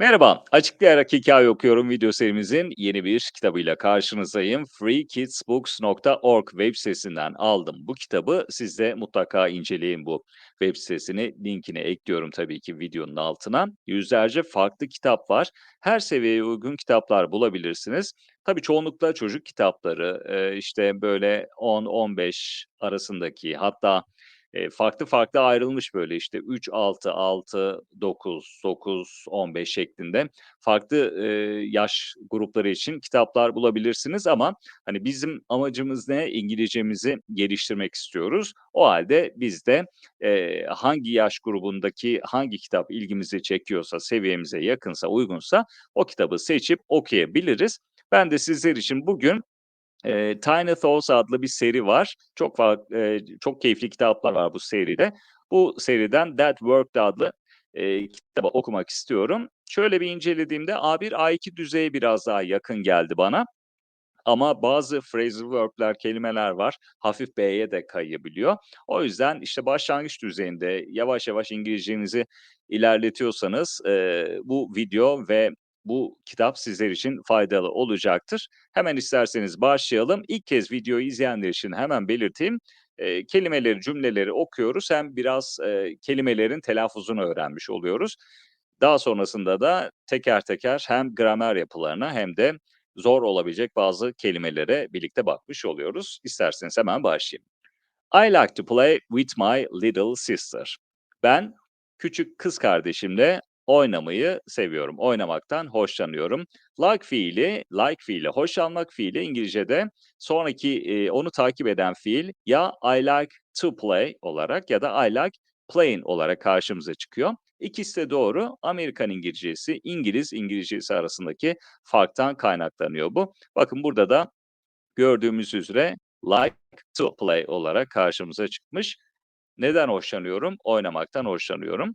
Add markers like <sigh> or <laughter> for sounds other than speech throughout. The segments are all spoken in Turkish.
Merhaba, Açıklayarak Hikaye Okuyorum video serimizin yeni bir kitabıyla karşınızdayım. freekidsbooks.org web sitesinden aldım bu kitabı. Siz de mutlaka inceleyin bu web sitesini. Linkini ekliyorum tabii ki videonun altına. Yüzlerce farklı kitap var. Her seviyeye uygun kitaplar bulabilirsiniz. Tabii çoğunlukla çocuk kitapları, işte böyle 10-15 arasındaki hatta Eee, farklı farklı ayrılmış böyle işte 3, 6, 6, 9, 9, 15 şeklinde farklı, eee, yaş grupları için kitaplar bulabilirsiniz ama hani bizim amacımız ne? İngilizcemizi geliştirmek istiyoruz. O halde biz de, eee, hangi yaş grubundaki hangi kitap ilgimizi çekiyorsa, seviyemize yakınsa, uygunsa o kitabı seçip okuyabiliriz. Ben de sizler için bugün Eee, Tiny Thoughts adlı bir seri var. Çok eee, çok keyifli kitaplar var bu seride. Bu seriden That Worked adlı, eee, kitabı okumak istiyorum. Şöyle bir incelediğimde A1, A2 düzeyi biraz daha yakın geldi bana ama bazı phrasal verb'ler, kelimeler var, hafif B'ye de kayabiliyor. O yüzden, işte, başlangıç düzeyinde yavaş yavaş İngilizcenizi ilerletiyorsanız, eee, bu video ve bu kitap sizler için faydalı olacaktır. Hemen isterseniz başlayalım. İlk kez videoyu izleyenler için hemen belirteyim. Eee, kelimeleri, cümleleri okuyoruz. Hem biraz, eee, kelimelerin telaffuzunu öğrenmiş oluyoruz. Daha sonrasında da teker teker hem gramer yapılarına hem de zor olabilecek bazı kelimelere birlikte bakmış oluyoruz. İsterseniz hemen başlayayım. I like to play with my little sister. Ben küçük kız kardeşimle oynamayı seviyorum. Oynamaktan hoşlanıyorum. Like fiili, like fiili, hoşlanmak fiili İngilizce'de sonraki eee, onu takip eden fiil ya I like to play olarak ya da I like playing olarak karşımıza çıkıyor. İkisi de doğru. Amerikan İngilizcesi, İngiliz İngilizcesi arasındaki farktan kaynaklanıyor bu. Bakın burada da gördüğümüz üzere like to play olarak karşımıza çıkmış. Neden hoşlanıyorum? Oynamaktan hoşlanıyorum.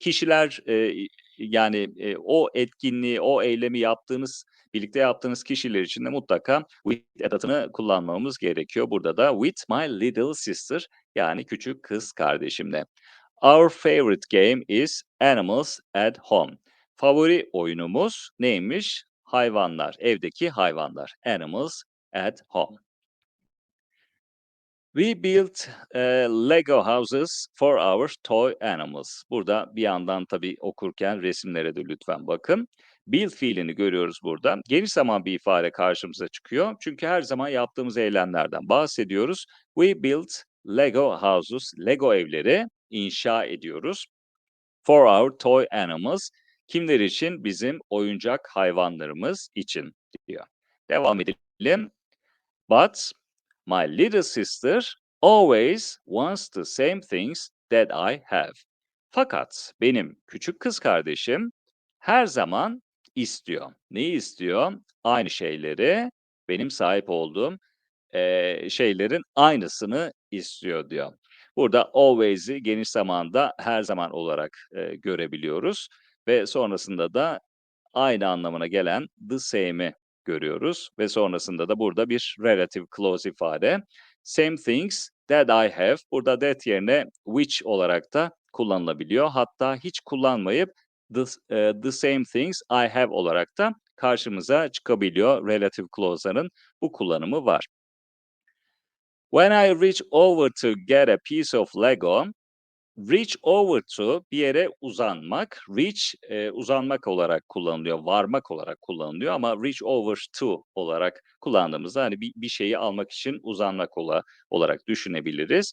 Kişiler, eee, yani, eee, o etkinliği, o eylemi yaptığınız, birlikte yaptığınız kişiler için de mutlaka with edatını kullanmamız gerekiyor. Burada da with my little sister yani küçük kız kardeşimle. Our favorite game is animals at home. Favori oyunumuz neymiş? Hayvanlar, evdeki hayvanlar. Animals at home. We built eee, Lego houses for our toy animals. Burada bir yandan tabii okurken resimlere de lütfen bakın. Build fiilini görüyoruz burada. Geniş zaman bir ifade karşımıza çıkıyor. Çünkü her zaman yaptığımız eylemlerden bahsediyoruz. We built Lego houses, Lego evleri inşa ediyoruz. For our toy animals. Kimler için? Bizim oyuncak hayvanlarımız için diyor. Devam edelim. But My little sister always wants the same things that I have. Fakat benim küçük kız kardeşim her zaman istiyor. Neyi istiyor? Aynı şeyleri, benim sahip olduğum eee, şeylerin aynısını istiyor diyor. Burada always'i geniş zamanda her zaman olarak eee, görebiliyoruz ve sonrasında da aynı anlamına gelen the same'i görüyoruz ve sonrasında da burada bir relative clause ifade. Same things that I have. Burada that yerine which olarak da kullanılabiliyor. Hatta hiç kullanmayıp the, e, the same things I have olarak da karşımıza çıkabiliyor. Relative clause'ların bu kullanımı var. When I reach over to get a piece of Lego, Reach over to bir yere uzanmak. Reach eee, uzanmak olarak kullanılıyor, varmak olarak kullanılıyor ama reach over to olarak kullandığımızda hani bir, bir şeyi almak için uzanmak ola, olarak düşünebiliriz.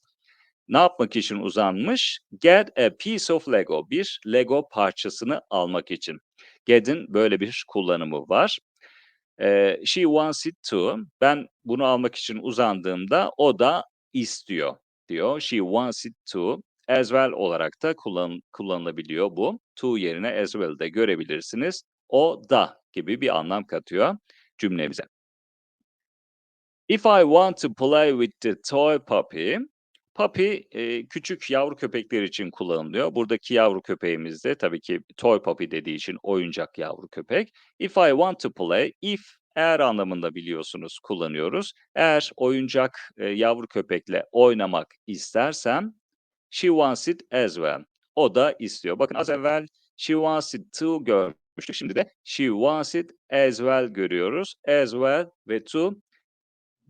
Ne yapmak için uzanmış? Get a piece of Lego. Bir Lego parçasını almak için. Get'in böyle bir kullanımı var. Eee, she wants it to. Ben bunu almak için uzandığımda o da istiyor diyor. She wants it to. As well olarak da kullan kullanılabiliyor bu. To yerine as well de görebilirsiniz. O da gibi bir anlam katıyor cümlemize. If I want to play with the toy puppy, puppy e, küçük yavru köpekler için kullanılıyor. Buradaki yavru köpeğimiz de tabii ki toy puppy dediği için oyuncak yavru köpek. If I want to play, if eğer anlamında biliyorsunuz kullanıyoruz. Eğer oyuncak e, yavru köpekle oynamak istersem She wants it as well. O da istiyor. Bakın az evvel She wants it to görmüştük. Şimdi de she wants it as well görüyoruz. As well ve to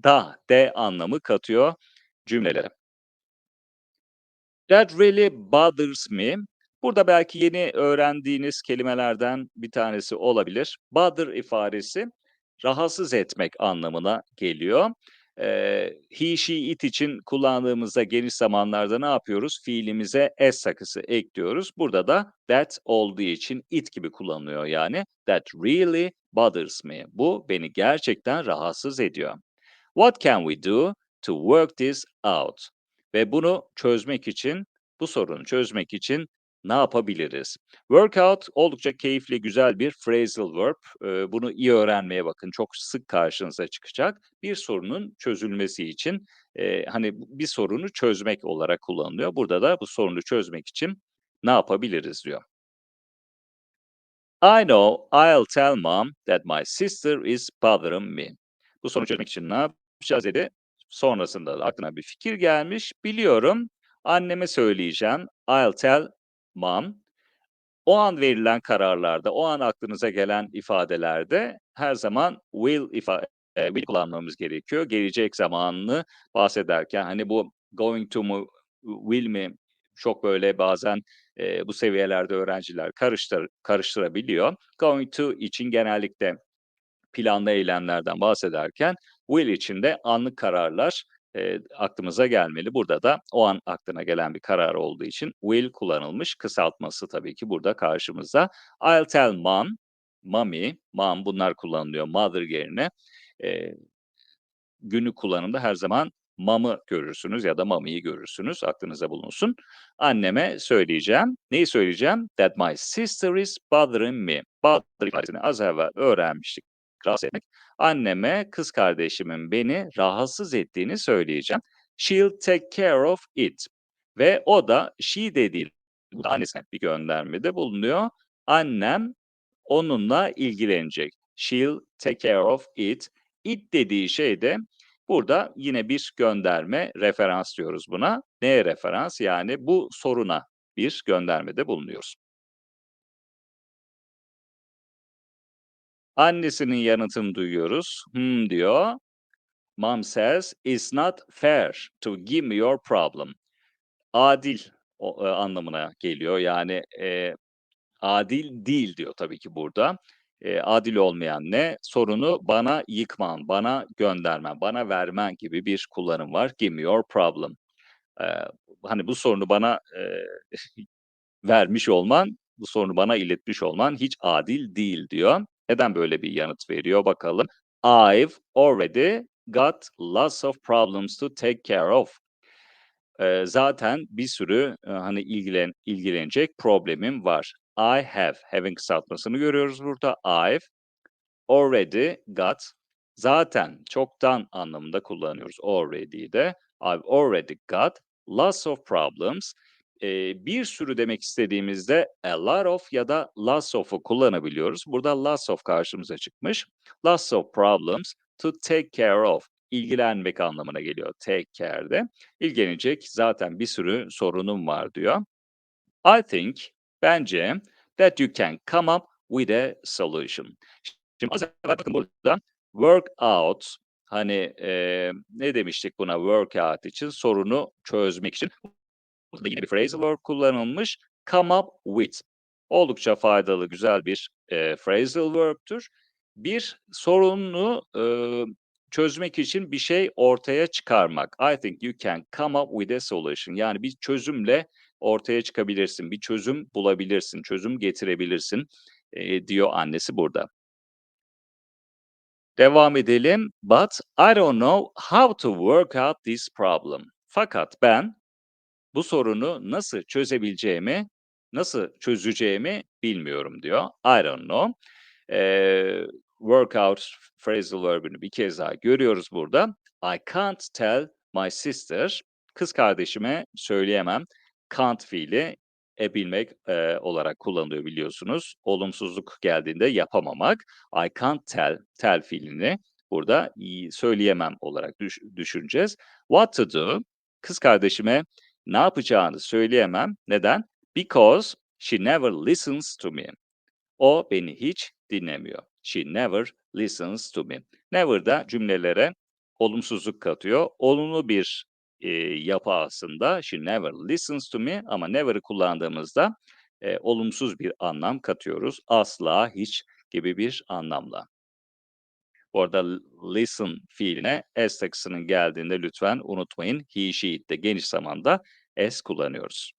da, de anlamı katıyor cümlelere. That really bothers me. Burada belki yeni öğrendiğiniz kelimelerden bir tanesi olabilir. Bother ifadesi rahatsız etmek anlamına geliyor. Eee, he, she, it için kullandığımızda geniş zamanlarda ne yapıyoruz? Fiilimize s sakısı ekliyoruz. Burada da that olduğu için it gibi kullanılıyor yani. That really bothers me. Bu beni gerçekten rahatsız ediyor. What can we do to work this out? Ve bunu çözmek için, bu sorunu çözmek için ne yapabiliriz? Workout oldukça keyifli, güzel bir phrasal verb. Bunu iyi öğrenmeye bakın. Çok sık karşınıza çıkacak. Bir sorunun çözülmesi için, hani bir sorunu çözmek olarak kullanılıyor. Burada da bu sorunu çözmek için ne yapabiliriz diyor. I know I'll tell mom that my sister is bothering me. Bu sorunu çözmek için ne yapacağız dedi. Sonrasında da aklına bir fikir gelmiş. Biliyorum, anneme söyleyeceğim. I'll tell mom. O an verilen kararlarda, o an aklınıza gelen ifadelerde her zaman will ifa eee, will kullanmamız gerekiyor. Gelecek zamanını bahsederken, hani bu going to mu, will mi çok böyle bazen, eee, bu seviyelerde öğrenciler karıştır karıştırabiliyor. Going to için genellikle planlı eylemlerden bahsederken will için de anlık kararlar, eee, aklımıza gelmeli. Burada da o an aklına gelen bir karar olduğu için will kullanılmış. Kısaltması tabii ki burada karşımızda. I'll tell mom, mommy, mom bunlar kullanılıyor mother yerine. Eee, günlük kullanımda her zaman mom'ı görürsünüz ya da mommy'yi görürsünüz. Aklınızda bulunsun. Anneme söyleyeceğim. Neyi söyleyeceğim? That my sister is bothering me. Bother ifadesini az evvel öğrenmiştik. Rahatsız etmek. Anneme kız kardeşimin beni rahatsız ettiğini söyleyeceğim. She'll take care of it. Ve o da she dediği annesine bir göndermede bulunuyor. Annem onunla ilgilenecek. She'll take care of it. It dediği şey de burada yine bir gönderme, referans diyoruz buna. Neye referans? Yani bu soruna bir göndermede bulunuyoruz. Annesinin yanıtını duyuyoruz. Hımm diyor. Mom says, "It's not fair to give me your problem." Adil o eee, anlamına geliyor. Yani, eee, adil değil diyor tabii ki burada. Eee, adil olmayan ne? Sorunu bana yıkman, bana göndermen, bana vermen gibi bir kullanım var. Give me your problem. Eee, hani bu sorunu bana, eee, <laughs> vermiş olman, bu sorunu bana iletmiş olman hiç adil değil diyor. Neden böyle bir yanıt veriyor bakalım. I've already got lots of problems to take care of. Eee, zaten bir sürü, eee, hani ilgilen ilgilenecek problemim var. I have, have'in kısaltmasını görüyoruz burada. I've already got, zaten, çoktan anlamında kullanıyoruz already'yi de. I've already got lots of problems. Eee, bir sürü demek istediğimizde a lot of ya da lots of'u kullanabiliyoruz. Burada lots of karşımıza çıkmış. Lots of problems to take care of. İlgilenmek anlamına geliyor take care'de. İlgilenecek zaten bir sürü sorunum var diyor. I think, bence that you can come up with a solution. Şimdi az evvel bakın burada work out, hani, eee, ne demiştik buna work out için? Sorunu çözmek için. Burada yine bir phrasal verb kullanılmış. Come up with. Oldukça faydalı, güzel bir, eee, phrasal verb'tür. Bir sorunu, ııı, çözmek için bir şey ortaya çıkarmak. I think you can come up with a solution. Yani bir çözümle ortaya çıkabilirsin, bir çözüm bulabilirsin, çözüm getirebilirsin, eee, diyor annesi burada. Devam edelim. But I don't know how to work out this problem. Fakat ben bu sorunu nasıl çözebileceğimi, nasıl çözeceğimi bilmiyorum diyor. I don't know. Eee, work out phrasal verb'ünü bir kez daha görüyoruz burada. I can't tell my sister. Kız kardeşime söyleyemem. Can't fiili e bilmek, eee, olarak kullanılıyor biliyorsunuz. Olumsuzluk geldiğinde yapamamak. I can't tell, tell fiilini burada söyleyemem olarak düş düşüneceğiz. What to do? Kız kardeşime ne yapacağını söyleyemem. Neden? Because She never listens to me. O beni hiç dinlemiyor. She never listens to me. Never da cümlelere olumsuzluk katıyor. Olumlu bir e, yapı aslında. She never listens to me ama never'ı kullandığımızda e, olumsuz bir anlam katıyoruz. Asla, hiç gibi bir anlamla. Bu arada listen fiiline s takısının geldiğinde lütfen unutmayın. He, she, it'te geniş zamanda s kullanıyoruz.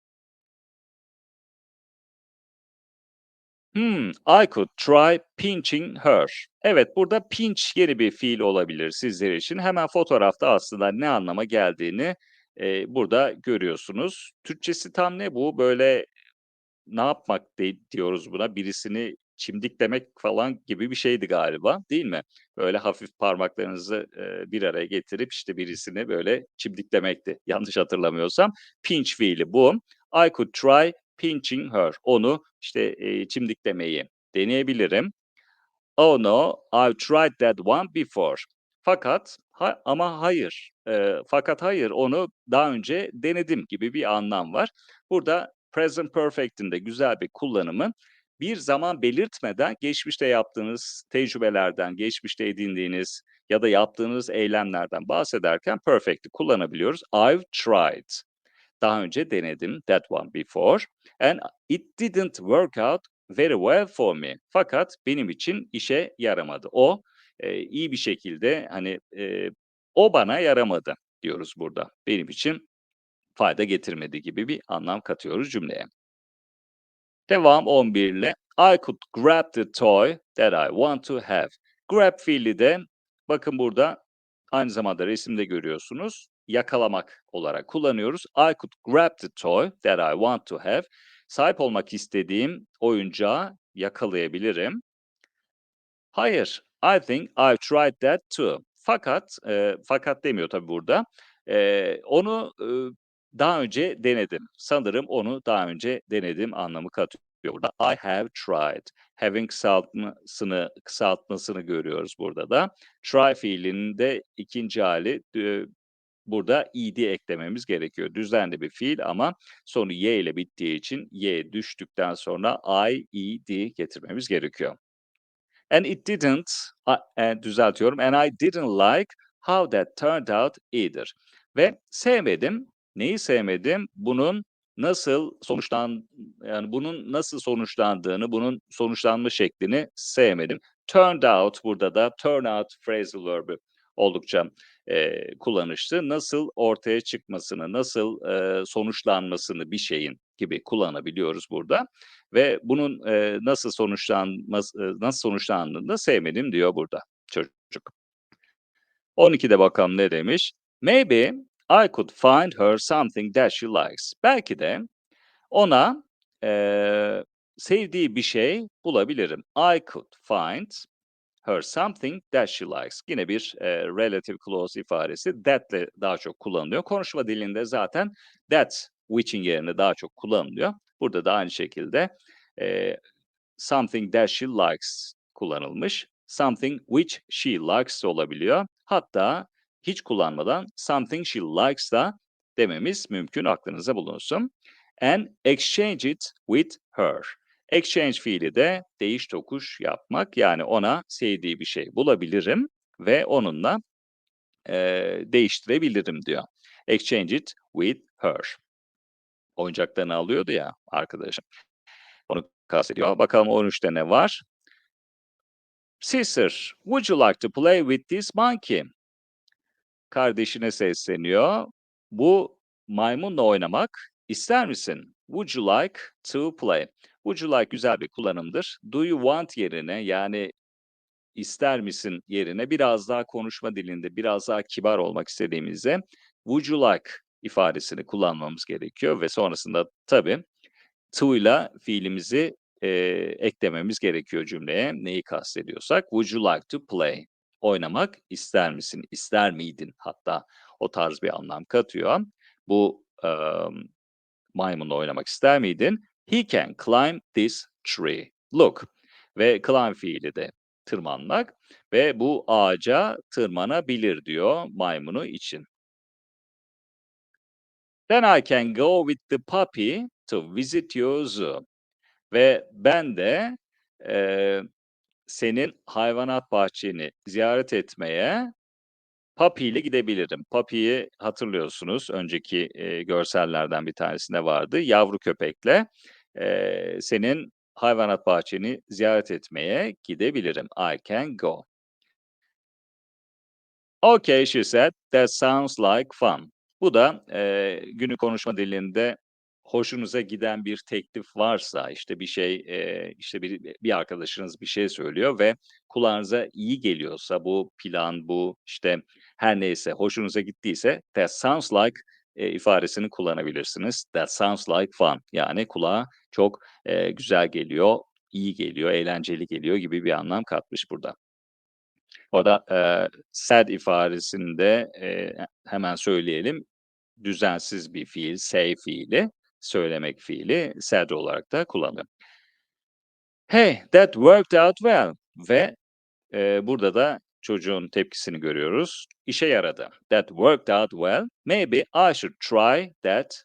Hmm, I could try pinching her. Evet, burada pinch yeni bir fiil olabilir sizler için. Hemen fotoğrafta aslında ne anlama geldiğini e, burada görüyorsunuz. Türkçesi tam ne bu? Böyle ne yapmak de, diyoruz buna? Birisini çimdiklemek falan gibi bir şeydi galiba, değil mi? Böyle hafif parmaklarınızı e, bir araya getirip işte birisini böyle çimdiklemekti. Yanlış hatırlamıyorsam. Pinch fiili bu. I could try pinching her. Onu işte e, çimdiklemeyi deneyebilirim. Oh no, I've tried that one before. Fakat ha, ama hayır. E, fakat hayır onu daha önce denedim gibi bir anlam var. Burada present perfect'in de güzel bir kullanımı bir zaman belirtmeden geçmişte yaptığınız tecrübelerden, geçmişte edindiğiniz ya da yaptığınız eylemlerden bahsederken perfect'i kullanabiliyoruz. I've tried. Daha önce denedim that one before and it didn't work out very well for me. Fakat benim için işe yaramadı. O e, iyi bir şekilde hani e, o bana yaramadı diyoruz burada. Benim için fayda getirmedi gibi bir anlam katıyoruz cümleye. Devam 11 ile I could grab the toy that I want to have. Grab fiili de bakın burada aynı zamanda resimde görüyorsunuz. Yakalamak olarak kullanıyoruz. I could grab the toy that I want to have. Sahip olmak istediğim oyuncağı yakalayabilirim. Hayır, I think I've tried that too. Fakat, e, fakat demiyor tabii burada. E, onu daha önce denedim. Sanırım onu daha önce denedim anlamı katıyor burada. I have tried. Having kısaltmasını, kısaltmasını görüyoruz burada da. Try fiilinin de ikinci hali e, burada ed eklememiz gerekiyor. Düzenli bir fiil ama sonu y ile bittiği için y düştükten sonra i, ed getirmemiz gerekiyor. And it didn't, uh, düzeltiyorum, and I didn't like how that turned out either. Ve sevmedim. Neyi sevmedim? Bunun nasıl sonuçlan yani bunun nasıl sonuçlandığını, bunun sonuçlanma şeklini sevmedim. Turned out burada da turn out phrasal verb'i oldukça e, kullanışlı. Nasıl ortaya çıkmasını, nasıl e, sonuçlanmasını bir şeyin gibi kullanabiliyoruz burada. Ve bunun e, nasıl sonuçlanması, e, nasıl sonuçlandığını sevmedim diyor burada çocuk. 12'de bakalım ne demiş. Maybe I could find her something that she likes. Belki de ona e, sevdiği bir şey bulabilirim. I could find her something that she likes. Yine bir e, relative clause ifadesi that'le daha çok kullanılıyor. Konuşma dilinde zaten that which'in yerine daha çok kullanılıyor. Burada da aynı şekilde e, something that she likes kullanılmış. Something which she likes olabiliyor. Hatta hiç kullanmadan something she likes da dememiz mümkün aklınıza bulunsun. And exchange it with her. Exchange fiili de değiş tokuş yapmak yani ona sevdiği bir şey bulabilirim ve onunla e, değiştirebilirim diyor. Exchange it with her. Oyuncaklarını alıyordu ya arkadaşım. Onu kastediyor. Bakalım 13'te ne var? Sister, would you like to play with this monkey? Kardeşine sesleniyor. Bu maymunla oynamak ister misin? Would you like to play? Would you like güzel bir kullanımdır. Do you want yerine yani ister misin yerine biraz daha konuşma dilinde biraz daha kibar olmak istediğimizde would you like ifadesini kullanmamız gerekiyor ve sonrasında tabii to ile fiilimizi e, eklememiz gerekiyor cümleye. Neyi kastediyorsak would you like to play? Oynamak ister misin? İster miydin? Hatta o tarz bir anlam katıyor. Bu um, maymunla oynamak ister miydin? He can climb this tree. Look. Ve climb fiili de tırmanmak ve bu ağaca tırmanabilir diyor maymunu için. Then I can go with the puppy to visit your zoo. ve ben de, eee, senin hayvanat bahçeni ziyaret etmeye Puppy ile gidebilirim. Puppy'yi hatırlıyorsunuz. Önceki, eee, görsellerden bir tanesinde vardı. Yavru köpekle, eee, senin hayvanat bahçeni ziyaret etmeye gidebilirim. I can go. "Okay," she said. "That sounds like fun." Bu da, eee, günlük konuşma dilinde hoşunuza giden bir teklif varsa, işte, bir şey, eee, işte, bir bir arkadaşınız bir şey söylüyor ve kulağınıza iyi geliyorsa bu plan, bu, işte, her neyse hoşunuza gittiyse "That sounds like" eee, ifadesini kullanabilirsiniz. "That sounds like fun." Yani kulağa çok, eee, güzel geliyor, iyi geliyor, eğlenceli geliyor gibi bir anlam katmış burada. Orada, eee, sad ifadesini de, eee, hemen söyleyelim. Düzensiz bir fiil, say fiili, söylemek fiili sad olarak da kullanılıyor. "Hey, that worked out well." Ve, eee, burada da çocuğun tepkisini görüyoruz. İşe yaradı. "That worked out well. Maybe I should try that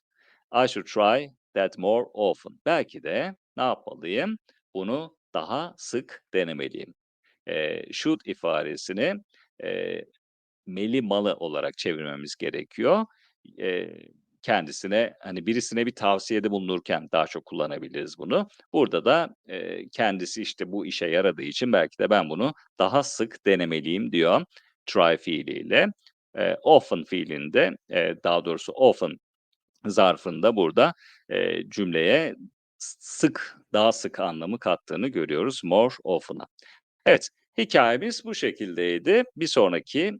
I should try that more often." Belki de ne yapmalıyım? Bunu daha sık denemeliyim. Eee, should ifadesini, eee, meli malı olarak çevirmemiz gerekiyor. Eee, kendisine, hani, birisine bir tavsiyede bulunurken daha çok kullanabiliriz bunu. Burada da, eee, kendisi, işte, bu işe yaradığı için belki de ben bunu daha sık denemeliyim diyor try fiiliyle. Eee, often fiilini de, eee, daha doğrusu often zarfını da burada, eee, cümleye sık, daha sık anlamı kattığını görüyoruz more often'a. Evet, hikâyemiz bu şekildeydi. Bir sonraki,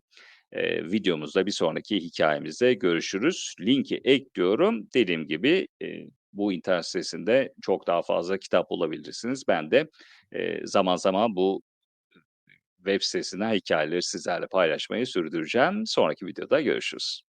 eee, videomuzda, bir sonraki hikâyemizde görüşürüz. Linki ekliyorum. Dediğim gibi, eee, bu internet sitesinde çok daha fazla kitap bulabilirsiniz. Ben de, eee, zaman zaman bu web sitesinden hikâyeleri sizlerle paylaşmayı sürdüreceğim. Sonraki videoda görüşürüz.